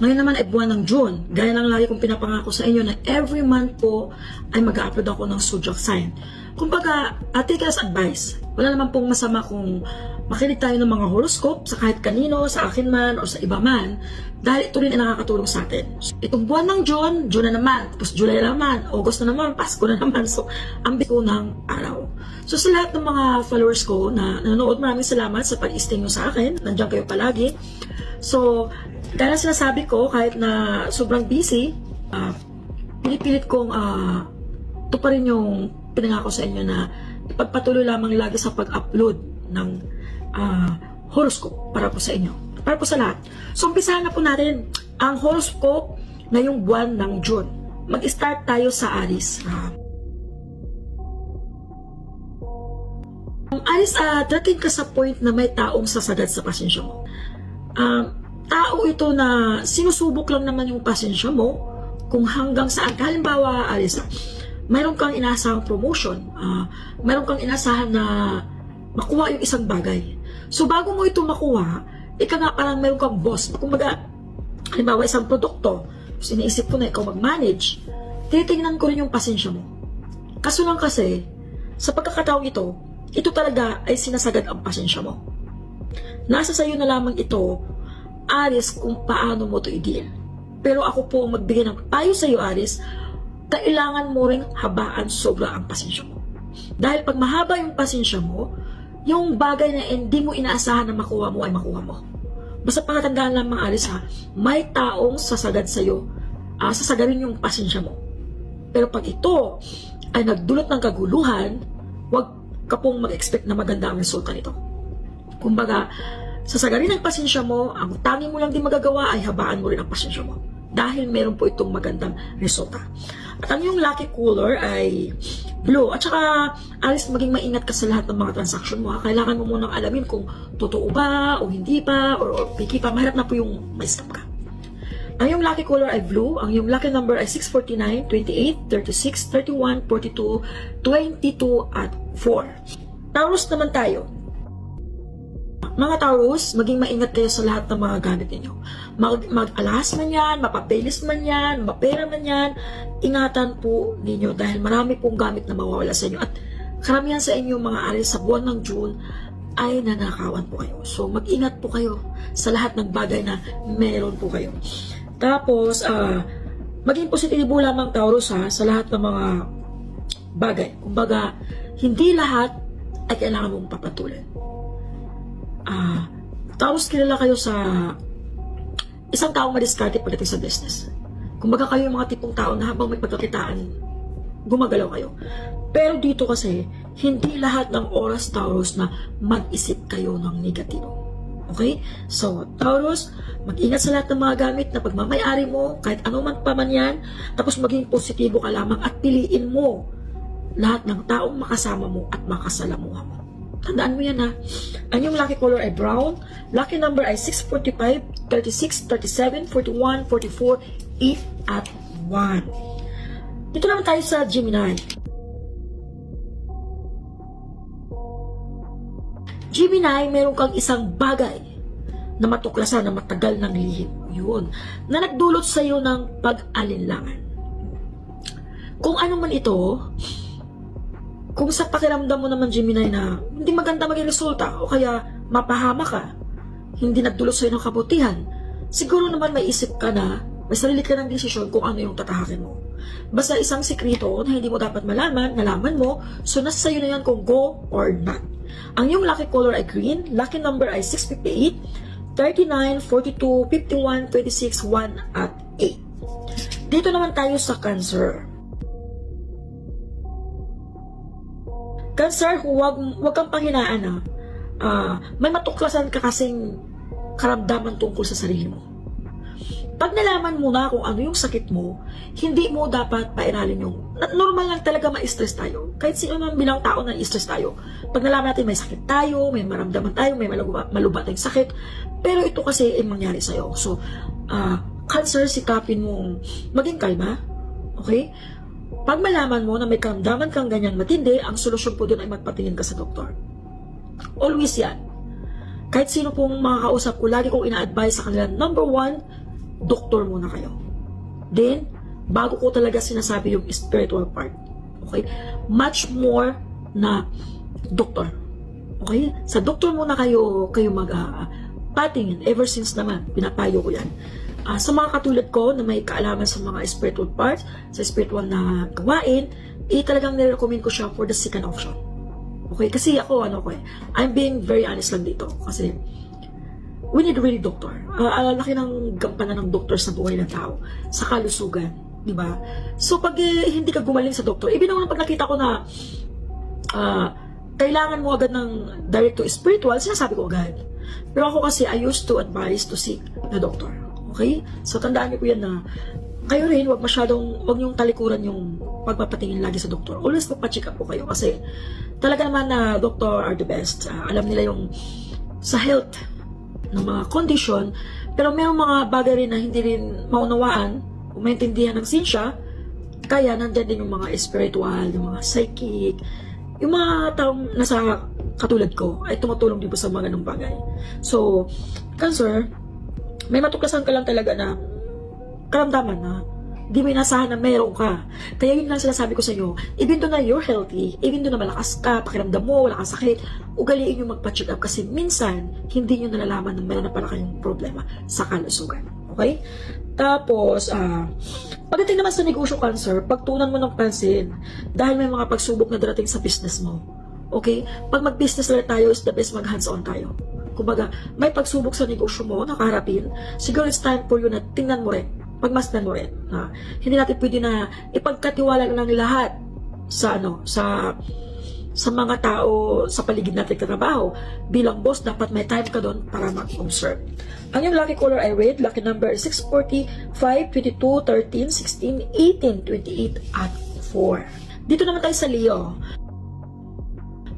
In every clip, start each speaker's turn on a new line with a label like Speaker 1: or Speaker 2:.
Speaker 1: Ngayon naman ay buwan ng June. Gaya ng lagi kong pinapangako sa inyo na every month po ay mag-upload ako ng zodiac sign. Kumbaga, uh, take advice. Wala naman pong masama kung makinig tayo ng mga horoscope sa kahit kanino, sa akin man, o sa iba man, dahil ito rin ay nakakatulong sa atin. Itong buwan ng June, June na naman, tapos July na naman, August na naman, Pasko na naman. So, ang ko ng araw. So, sa lahat ng mga followers ko na nanonood, maraming salamat sa pag-stay nyo sa akin. Nandiyan kayo palagi. So, dahil sinasabi ko, kahit na sobrang busy, ah, pinipilit kong uh, ito pa rin yung pinangako sa inyo na ipagpatuloy lamang lagi sa pag-upload ng ah, horoscope para po sa inyo. Para po sa lahat. So, umpisahan na po natin ang horoscope ngayong buwan ng June. Mag-start tayo sa Aris. Ah, Ang Aris, ah, dating ka sa point na may taong sasagad sa pasensya mo. Um, tao ito na sinusubok lang naman yung pasensya mo kung hanggang saan. Halimbawa, Aris, mayroon kang inasahang promotion, ah, mayroon kang inasahan na makuha yung isang bagay. So, bago mo ito makuha, ika nga parang mayroon kang boss. Kumbaga, halimbawa isang produkto, tapos iniisip ko na ikaw mag-manage, titingnan ko rin yung pasensya mo. Kaso lang kasi, sa pagkakataong ito, ito talaga ay sinasagad ang pasensya mo. Nasa sayo na lamang ito, Aris, kung paano mo to i-deal. Pero ako po ang magbigay ng payo sa iyo, Aris, kailangan mo ring habaan sobra ang pasensya mo. Dahil pag mahaba yung pasensya mo, yung bagay na hindi mo inaasahan na makuha mo ay makuha mo. Basta pakatandaan lang mga Aris ha, may taong sasagad sa iyo, uh, sasagarin yung pasensya mo. Pero pag ito ay nagdulot ng kaguluhan, huwag ka pong mag-expect na maganda ang resulta nito. Kumbaga, sasagarin ang pasensya mo, ang tangi mo lang din magagawa ay habaan mo rin ang pasensya mo. Dahil meron po itong magandang resulta. At ang iyong lucky color ay blue. At saka, alis maging maingat ka sa lahat ng mga transaction mo. Ha? Kailangan mo munang alamin kung totoo ba o hindi pa or, or pa. Mahirap na po yung may scam ka. Ang iyong lucky color ay blue. Ang iyong lucky number ay 649, 28, 36, 31, 42, 22, at 4. Taurus naman tayo. Mga Taurus, maging maingat kayo sa lahat ng mga gamit ninyo. Mag, mag-alas man yan, mapapelis man yan, mapera man yan, ingatan po ninyo dahil marami pong gamit na mawawala sa inyo. At karamihan sa inyo mga alis sa buwan ng June ay nanakawan po kayo. So mag-ingat po kayo sa lahat ng bagay na meron po kayo. Tapos, ah, maging positibo lamang Taurus ha, sa lahat ng mga bagay. Kumbaga, hindi lahat ay kailangan mong papatulan. Ah, Taurus kilala kayo sa isang taong madiskarte pagdating sa business. Kumbaga kayo yung mga tipong tao na habang may pagkakitaan, gumagalaw kayo. Pero dito kasi, hindi lahat ng oras Taurus na mag-isip kayo ng negatibo. Okay? So, Taurus, mag-ingat sa lahat ng mga gamit na pagmamayari mo, kahit ano man pa man yan, tapos maging positibo ka lamang at piliin mo lahat ng taong makasama mo at makasalamuha mo. Tandaan mo yan ha. Ang yung lucky color ay brown. Lucky number ay 645, 36, 37, 41, 44, 8, at 1. Dito naman tayo sa Gemini. Gemini, meron kang isang bagay na matuklasan na matagal ng lihim. Yun. Na nagdulot sa iyo ng pag-alinlangan. Kung ano man ito, kung sa pakiramdam mo naman, Gemini, na hindi maganda maging resulta o kaya mapahama ka, hindi nagdulot sa'yo ng kabutihan, siguro naman may isip ka na, may sarili ka ng desisyon kung ano yung tatahakin mo. Basta isang sikreto na hindi mo dapat malaman, nalaman mo, so nasa sa'yo na yan kung go or not. Ang yung lucky color ay green, lucky number ay 658, 39, 42, 51, 26, 1, at 8. Dito naman tayo sa Cancer. Cancer, huwag, huwag kang panghinaan ah. Ah, may matuklasan ka kasing karamdaman tungkol sa sarili mo. Pag nalaman mo na kung ano yung sakit mo, hindi mo dapat pairalin yung... Normal lang talaga ma-stress tayo. Kahit sino man bilang tao na stress tayo. Pag nalaman natin may sakit tayo, may maramdaman tayo, may maluba, maluba tayong sakit. Pero ito kasi ay mangyari sa'yo. So, ah, cancer, sikapin mong maging kalma. Okay? Pag malaman mo na may karamdaman kang ganyang matindi, ang solusyon po doon ay magpatingin ka sa doktor. Always yan. Kahit sino pong makakausap ko, lagi kong ina-advise sa kanila, number one, doktor muna kayo. Then, bago ko talaga sinasabi yung spiritual part. Okay? Much more na doktor. Okay? Sa doktor muna kayo, kayo mag uh, patingin. Ever since naman, pinapayo ko yan. Ah, sa mga katulad ko na may kaalaman sa mga spiritual parts, sa spiritual na gawain, eh talagang nire-recommend ko siya for the second option. Okay? Kasi ako, ano ko eh, I'm being very honest lang dito. Kasi, we need really doctor. Uh, laki ng gampanan ng doktor sa buhay ng tao, sa kalusugan, di ba? So pag eh, hindi ka gumaling sa doktor, ibig naman pag nakita ko na ah, kailangan mo agad ng direct to spiritual, sinasabi ko agad. Pero ako kasi, I used to advise to seek the doctor. Okay? So tandaan niyo po yan na kayo rin, wag masyadong, wag niyong talikuran yung pagpapatingin lagi sa doktor. Always magpa-check up po kayo kasi talaga naman na doctor are the best. Ah, alam nila yung sa health ng mga condition, pero may mga bagay rin na hindi rin maunawaan maintindihan ng sinsya, kaya nandyan din yung mga spiritual, yung mga psychic, yung mga taong nasa katulad ko ay tumutulong din po sa mga ganung bagay. So, cancer, may matuklasan ka lang talaga na karamdaman na di mo inasahan na meron ka. Kaya yun lang sinasabi ko sa inyo, even though na you're healthy, even though na malakas ka, pakiramdam mo, wala kang sakit, ugaliin nyo magpa-check up kasi minsan, hindi nyo nalalaman na meron na pala kayong problema sa kalusugan. Okay? Tapos, ah, pagdating naman sa negosyo cancer, pagtunan mo ng pansin dahil may mga pagsubok na darating sa business mo. Okay? Pag mag-business tayo, is the best mag hands-on tayo. Kumbaga, may pagsubok sa negosyo mo, nakaharapin, siguro it's time for you na tingnan mo rin, pagmasdan mo rin. Na hindi natin pwede na ipagkatiwala lang lahat sa ano, sa sa mga tao sa paligid natin katrabaho. Bilang boss, dapat may time ka doon para mag-observe. Ang yung lucky color I read, lucky number 640, 5, 22, 13, 16, 18, 28, at 4. Dito naman tayo sa Leo.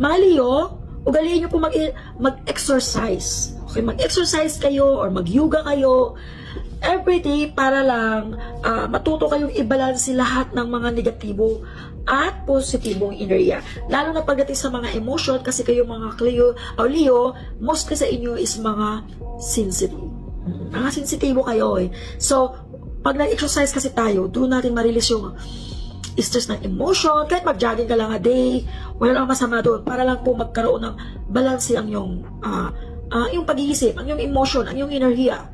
Speaker 1: Mga Leo, ugaliin nyo po mag- mag-exercise. Okay, mag-exercise kayo or mag-yoga kayo every day para lang ah, matuto kayong i-balance lahat ng mga negatibo at positibong enerhiya. Lalo na pagdating sa mga emotion kasi kayo mga Cleo o Leo, mostly sa inyo is mga sensitive. Mga sensitibo kayo eh. So, pag nag-exercise kasi tayo, doon natin ma-release yung stress ng emotion, kahit mag-jogging ka lang a day, wala lang masama doon, para lang po magkaroon ng balance ang yung, ah ah, yung pag-iisip, ang yung emotion, ang yung enerhiya,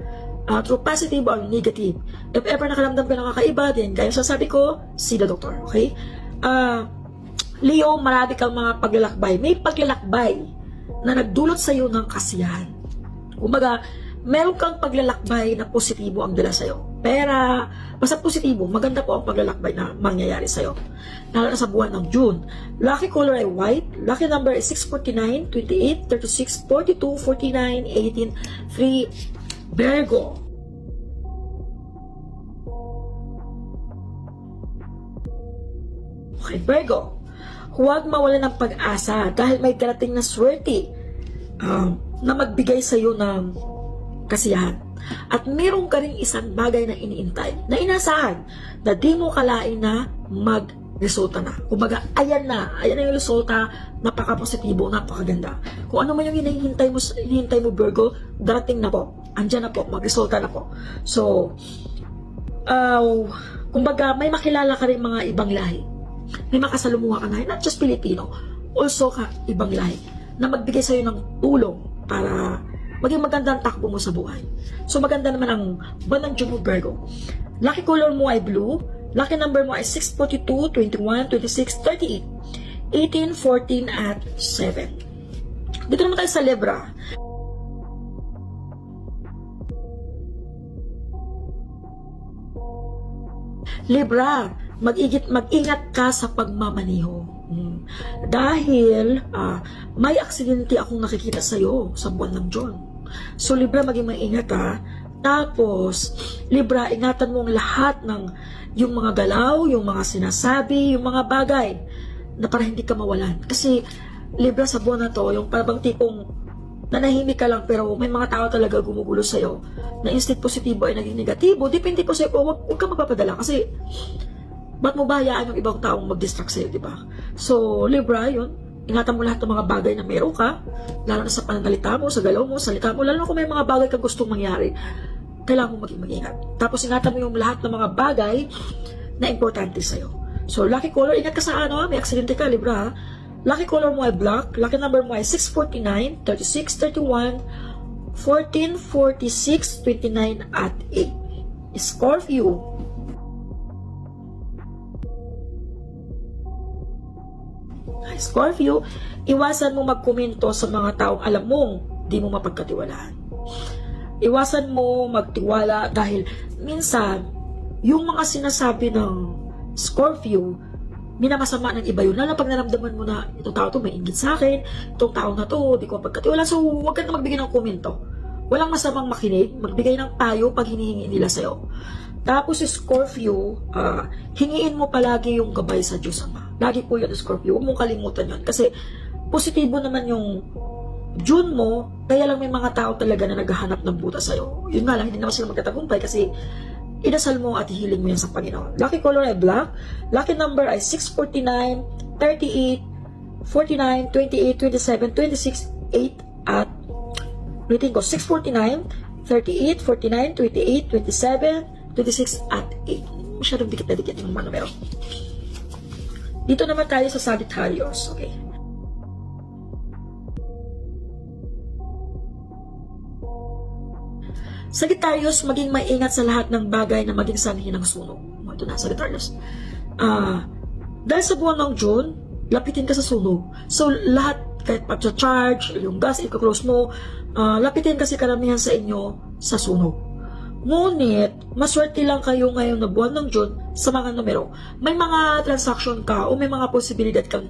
Speaker 1: uh, through positive or negative. If ever nakaramdam ka ng kakaiba, then gaya sa sabi ko, see the doctor, okay? Ah, Leo, marami kang mga paglalakbay. May paglalakbay na nagdulot sa iyo ng kasiyahan. Kumbaga, meron kang paglalakbay na positibo ang dala sa'yo. Pera, basta positibo, maganda po ang paglalakbay na mangyayari sa'yo. Lalo na sa buwan ng June. Lucky color ay white. Lucky number is 649, 28, 36, 42, 49, 18, 3, Virgo. Okay, Virgo. Huwag mawala ng pag-asa dahil may darating na swerte um, na magbigay sa iyo ng kasiyahan. At meron ka rin isang bagay na iniintay, na inasahan, na di mo kalain na mag-resulta na. Kumbaga, ayan na, ayan na yung resulta, napaka-positibo, napakaganda. Kung ano man yung hinihintay mo, hinihintay mo Virgo, darating na po. Andyan na po, mag-resulta na po. So, uh, kumbaga, may makilala ka rin mga ibang lahi. May makasalumuha ka na, not just Filipino, also ka ibang lahi, na magbigay sa'yo ng tulong para maging maganda ang takbo mo sa buhay. So maganda naman ang June mo, Virgo. Lucky color mo ay blue. Lucky number mo ay 642, 21, 26, 38, 18, 14, at 7. Dito naman tayo sa Libra. Libra, mag-igit, mag-ingat ka sa pagmamaniho. Hmm. Dahil ah, may aksidente akong nakikita sa iyo sa buwan ng June. So Libra, maging maingat ha. Tapos, Libra, ingatan mo ang lahat ng yung mga galaw, yung mga sinasabi, yung mga bagay na para hindi ka mawalan. Kasi Libra sa buwan na to, yung parang tipong nanahimik ka lang pero may mga tao talaga gumugulo sa'yo na instead positibo ay naging negatibo, depende po sa'yo, huwag, huwag ka magpapadala kasi ba't mo ba hayaan yung ibang taong mag-distract sa'yo, di ba? So, Libra, yun, ingatan mo lahat ng mga bagay na meron ka, lalo na sa pananalita mo, sa galaw mo, salita mo, lalo na kung may mga bagay ka gustong mangyari. kailangan mo maging mag-ingat. Tapos ingatan mo yung lahat ng mga bagay na importante sa'yo. So, lucky color, ingat ka sa ano, ha? may aksidente ka, Libra, ha? Lucky color mo ay black, lucky number mo ay 649, 36, 31, 14, 46, 29, at 8. Scorpio, Scorpio, iwasan mo magkomento sa mga taong alam mong di mo mapagkatiwalaan. Iwasan mo magtiwala dahil minsan, yung mga sinasabi ng Scorpio, minamasama ng iba yun. Lalo pag naramdaman mo na itong tao to may ingit sa akin, itong tao na to, di ko mapagkatiwala. So, huwag ka na magbigay ng komento. Walang masamang makinig, magbigay ng payo pag hinihingi nila sa'yo. Tapos Scorpio, ah, hingiin mo palagi yung gabay sa Diyos Ama. Lagi po yun, Scorpio. Huwag mong kalimutan yun. Kasi positibo naman yung June mo, kaya lang may mga tao talaga na naghahanap ng butas sa'yo. Yun nga lang, hindi naman sila magtatagumpay kasi inasal mo at hihiling mo yan sa Panginoon. Lucky color ay black. Lucky number ay 649, 38, 49, 28, 27, 26, 8, at ulitin ko, 649, 38, 49, 28, 27, 26, at 8. Masyadong dikit na dikit yung mga numero. Dito naman tayo sa Sagittarius. Okay. Sagittarius, maging maingat sa lahat ng bagay na maging sanhi ng sunog. Ito na, Sagittarius. Ah, dahil sa buwan ng June, lapitin ka sa sunog. So, lahat, kahit pa-charge, yung gas, i-close mo, ah, lapitin kasi karamihan sa inyo sa sunog. Ngunit, maswerte lang kayo ngayon na buwan ng June sa mga numero. May mga transaction ka o may mga posibilidad kang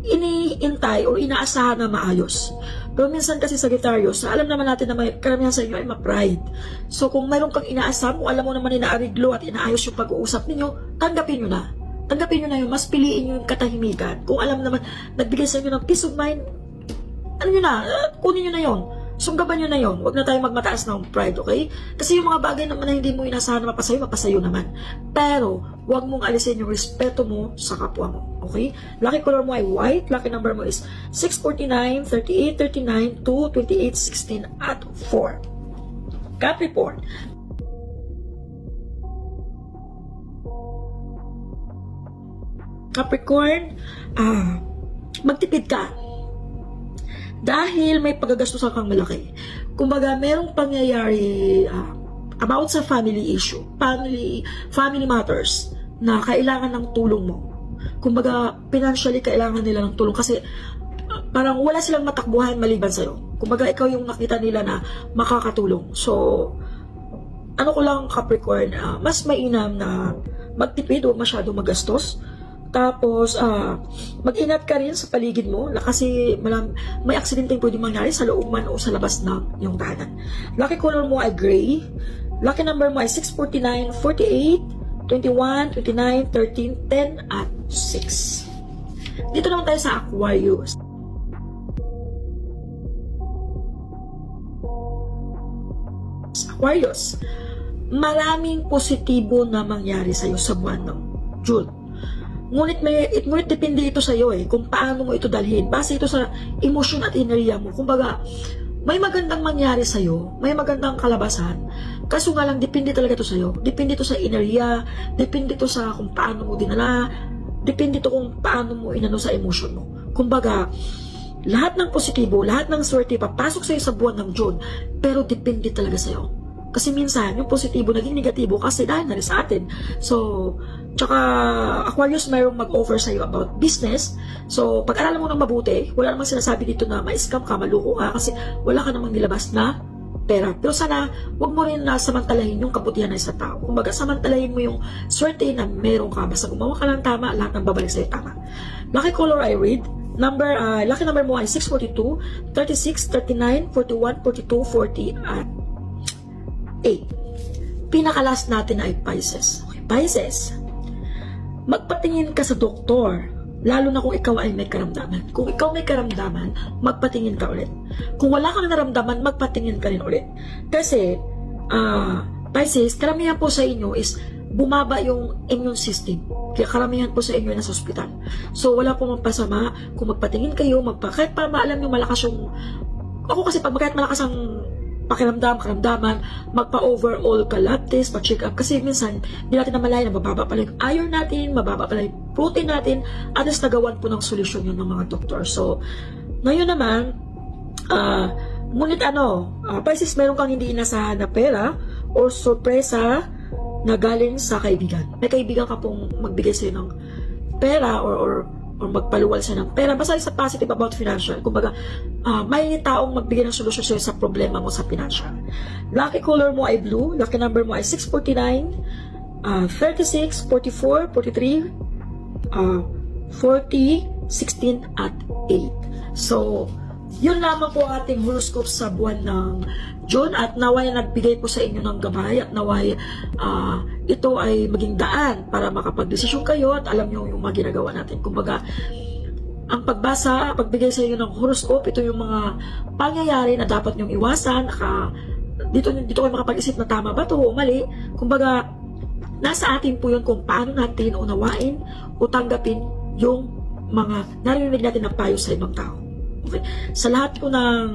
Speaker 1: iniintay o inaasahan na maayos. Pero minsan kasi sa Sagittarius, alam naman natin na may karamihan sa inyo ay ma-pride. So kung mayroon kang inaasahan mo, alam mo naman inaariglo at inaayos yung pag-uusap ninyo, tanggapin nyo na. Tanggapin nyo na yun, mas piliin nyo yung katahimikan. Kung alam naman, nagbigay sa inyo ng peace of mind, ano nyo na, kunin nyo na yon sunggaban nyo na yon Huwag na tayo magmataas ng pride, okay? Kasi yung mga bagay naman na hindi mo inasahan na mapasayo, mapasayo naman. Pero, huwag mong alisin yung respeto mo sa kapwa mo, okay? Lucky color mo ay white. Lucky number mo is 649, 38, 39, 2, 28, 16, at 4. Capricorn. Capricorn, ah, magtipid ka dahil may pagagastusan kang malaki. Kumbaga, merong pangyayari ah, about sa family issue, family family matters na kailangan ng tulong mo. Kumbaga, financially kailangan nila ng tulong kasi ah, parang wala silang matakbuhan maliban sa'yo. Kumbaga, ikaw yung nakita nila na makakatulong. So, ano ko lang Capricorn, ah, mas mainam na magtipid o masyado magastos. Tapos, ah, mag-ingat ka rin sa paligid mo na kasi malam, may aksidente pwede mangyari sa loob man o sa labas ng yung tahanan. Lucky color mo ay gray. Lucky number mo ay 649, 48, 21, 29, 13, 10, at 6. Dito naman tayo sa Aquarius. Aquarius, maraming positibo na mangyari sa'yo sa buwan ng June. Ngunit may, it, ngunit depende ito sa iyo eh, kung paano mo ito dalhin. Base ito sa emosyon at enerhiya mo. Kumbaga, may magandang mangyari sa iyo, may magandang kalabasan. Kaso nga lang, depende talaga ito sa iyo. Depende ito sa enerhiya, depende ito sa kung paano mo dinala, depende ito kung paano mo inano sa emosyon mo. Kumbaga, lahat ng positibo, lahat ng swerte papasok sa iyo sa buwan ng June, pero depende talaga sa iyo. Kasi minsan, yung positibo naging negatibo kasi dahil na rin sa atin. So, tsaka Aquarius mayroong mag-offer sa'yo about business. So, pag-aralan mo ng mabuti, wala namang sinasabi dito na ma-scam ka, maluko ka, kasi wala ka namang nilabas na pera. Pero sana, wag mo rin na samantalahin yung kabutihan ng isang tao. Kumbaga, samantalahin mo yung swerte na meron ka. Basta gumawa ka lang tama, lahat ng babalik sa'yo tama. Lucky color I read. Number, ah, lucky number mo ay 642, 36, 39, 41, 42, 40, at 8. Pinakalas natin ay Pisces. Okay, Pisces. Magpatingin ka sa doktor. Lalo na kung ikaw ay may karamdaman. Kung ikaw may karamdaman, magpatingin ka ulit. Kung wala kang naramdaman, magpatingin ka rin ulit. Kasi, ah, Pisces, karamihan po sa inyo is bumaba yung immune system. Kaya karamihan po sa inyo nasa ospital. So, wala po magpasama. Kung magpatingin kayo, magpa, kahit para maalam yung malakas yung, ako kasi pag kahit malakas ang pakiramdam, karamdaman, magpa-overall ka lab test, pa-check up. Kasi minsan, hindi natin namalayan na mababa pala yung iron natin, mababa pala yung protein natin, at least nagawan po ng solusyon yun ng mga doktor. So, ngayon naman, ah, ngunit ano, uh, Pisces, meron kang hindi inasahan na pera or sorpresa na galing sa kaibigan. May kaibigan ka pong magbigay sa'yo ng pera or, or or magpaluwal siya ng pera. Basta sa positive about financial. Kumbaga, ah, may taong magbigay ng solusyon sa'yo sa problema mo sa financial. Lucky color mo ay blue. Lucky number mo ay 649, ah, 36, 44, 43, ah, 40, 16, at 8. So, yun lamang po ating horoscope sa buwan ng June at naway nagbigay po sa inyo ng gabay at naway ah, ito ay maging daan para makapagdesisyon kayo at alam nyo yung mga ginagawa natin. Kumbaga, ang pagbasa, pagbigay sa inyo ng horoscope, ito yung mga pangyayari na dapat nyong iwasan. Naka, dito, dito kayo makapag-isip na tama ba to o mali. Kumbaga, nasa atin po yun kung paano natin unawain o tanggapin yung mga narinig natin na payo sa ibang tao. Okay? Sa lahat ko ng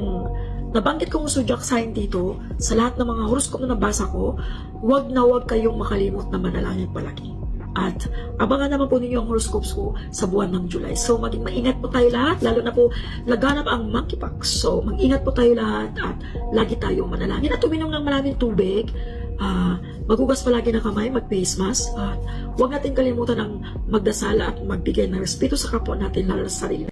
Speaker 1: nabanggit kong zodiac sign dito, sa lahat ng mga horoscope na nabasa ko, wag na wag kayong makalimot na manalangin palagi. At abangan naman po ninyo ang horoscopes ko sa buwan ng July. So maging maingat po tayo lahat, lalo na po laganap ang monkeypox. So mag-ingat po tayo lahat at lagi tayong manalangin at uminom ng maraming tubig. Ah, maghugas palagi ng kamay, mag-face mask at huwag natin kalimutan ang magdasal at magbigay ng respeto sa kapwa natin lalo sa sarili.